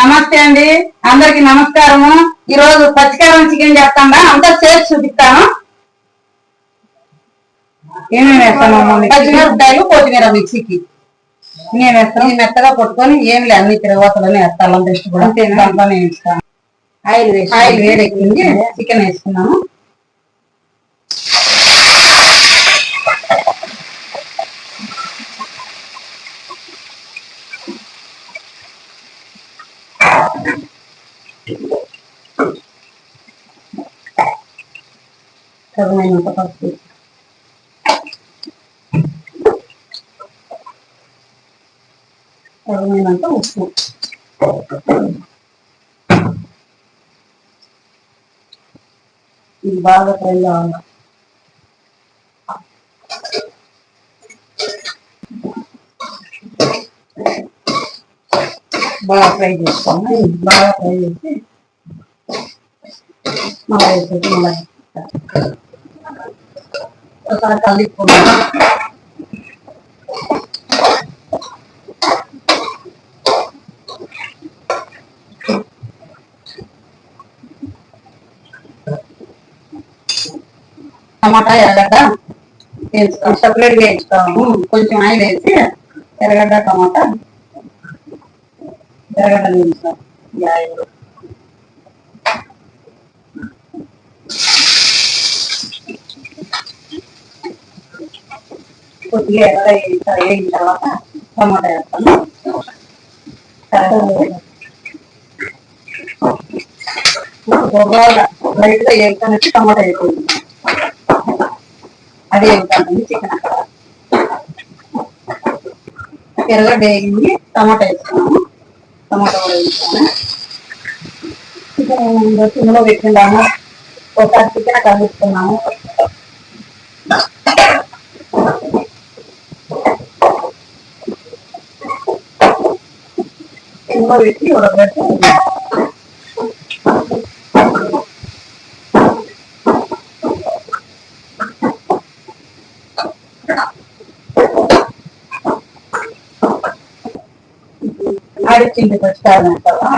నమస్తే అండి. అందరికి నమస్కారము. ఈ రోజు పచ్చికారం చికెన్ చేస్తాను అంతా చేసి చూపిస్తాను. ఏమేమి వేస్తాను పచ్చిమిరపకాయలు కొత్తిమీర మిక్సీకి. నేను వేస్తాను మెత్తగా కొట్టుకొని ఏమి లేదు అన్ని తిరగవతలని వేస్తాను. పేస్ట్ కూడా దాంట్లోనే వేస్తాను. ఆయిల్ వేసి ఆయిల్ వేడెక్కింది చికెన్ వేసుకున్నాము తగినంత పసుపు తగినంత ఉప్పు. ఇది బాగా ఫ్రై కావాలి బాగా ఫ్రై చేసుకోవాలి బాగా ఫ్రై చేసి మళ్ళీ వేసేసి మళ్ళీ ఒకసారి కలుపుకున్నాం టమాటా ఎర్రగడ్డ వేసుకో సపరేట్గా వేసుకోము కొంచెం ఆయిల్ వేసి ఎర్రగడ్డ టమాటా ఎర్రగడ్డ వేసుకో కొద్దిగా ఎర్ర వేగిన తర్వాత టమాటా వేస్తాను. లైట్గా గా వచ్చి టమాటా వేస్తుంది అది వేస్తానండి చికెన్ ఎర్రగడ్డ వేగింది టమాటా వేసుకున్నాము టమాటా కూడా వేసుకున్నాము చికెన్ సిమ్లో పెట్టిందాము ఒకసారి చికెన్ కలుపుకున్నాము సిమ్లో పెట్టి ఉడకబెట్టి ఆడిచ్చింది పచ్చికారం కదా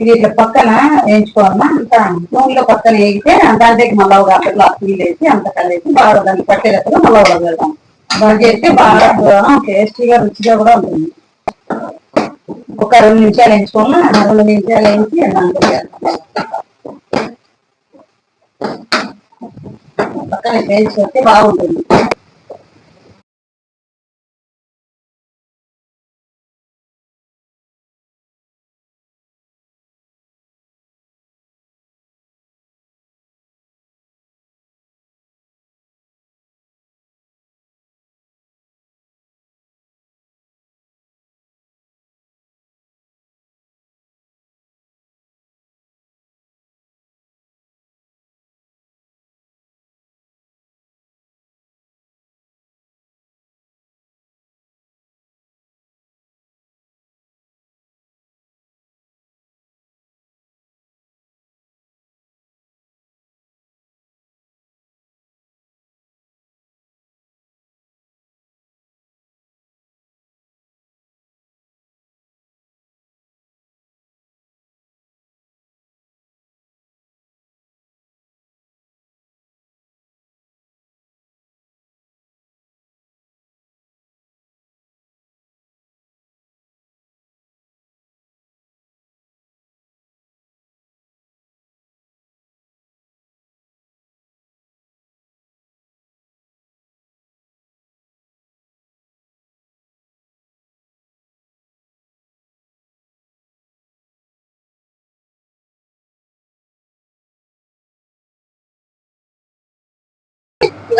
ఇది ఇట్లా పక్కన వేయించుకోవాలన్నా అంత నూనెలో పక్కన వేగితే దాంట్లోకి మళ్ళా ఒక అప్పట్లో ఫీల్ వేసి అంత కలిసి బాగా దాన్ని పట్టేటప్పుడు మళ్ళా ఉడకబెడతాం బాగా చేస్తే బాగా టేస్టీగా రుచిగా కూడా ఉంటుంది. ఒక రెండు నిమిషాలు వేయించుకోమా రెండు నిమిషాలు వేయించి దాంట్లో పక్కన వేయించుకుంటే బాగుంటుంది.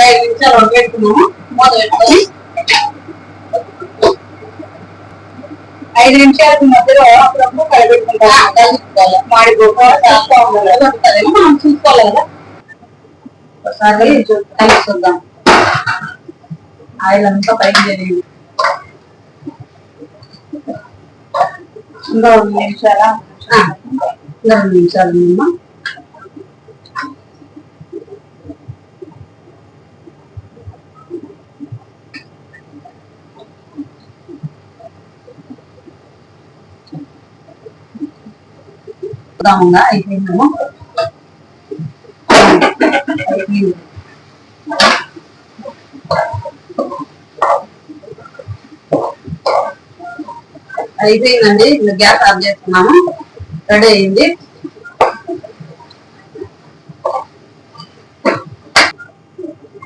ఐదు నిమిషాలు ఉడకబెట్టుకున్నాము మూత పెట్టుకొని ఐదు నిమిషాలకు మధ్యలో అప్పుడప్పుడు కలిపెట్టుకుంటాం కలుపుకోవాలి మాడిపోకుండా మనం చూసుకోవాలి కదా. ఒకసారి చూ- ఆయిల్ అంతా పైకి జరిగింది. ఇంకా రెండు నిమిషాలా? ఇంకా రెండు నిమిషాలు అమ్మా చూద్దాము ఇంకా అయిపోయిందేమో. అయిపోయిందండి. గ్యాస్ ఆఫ్ చేస్తున్నాము. రెడీ అయింది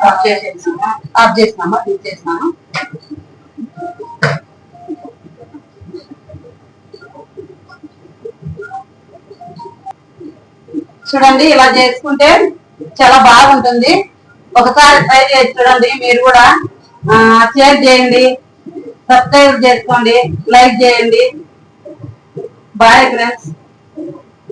ఆఫ్ చేసేసాము ఆఫ్ చేసినామా తీసేసినాము చూడండి ఇలా చేసుకుంటే చాలా బాగుంటుంది. ఒకసారి ట్రై చేసి చూడండి మీరు కూడా షేర్ చేయండి. సబ్స్క్రైబ్ చేసుకోండి లైక్ చేయండి. Bye friends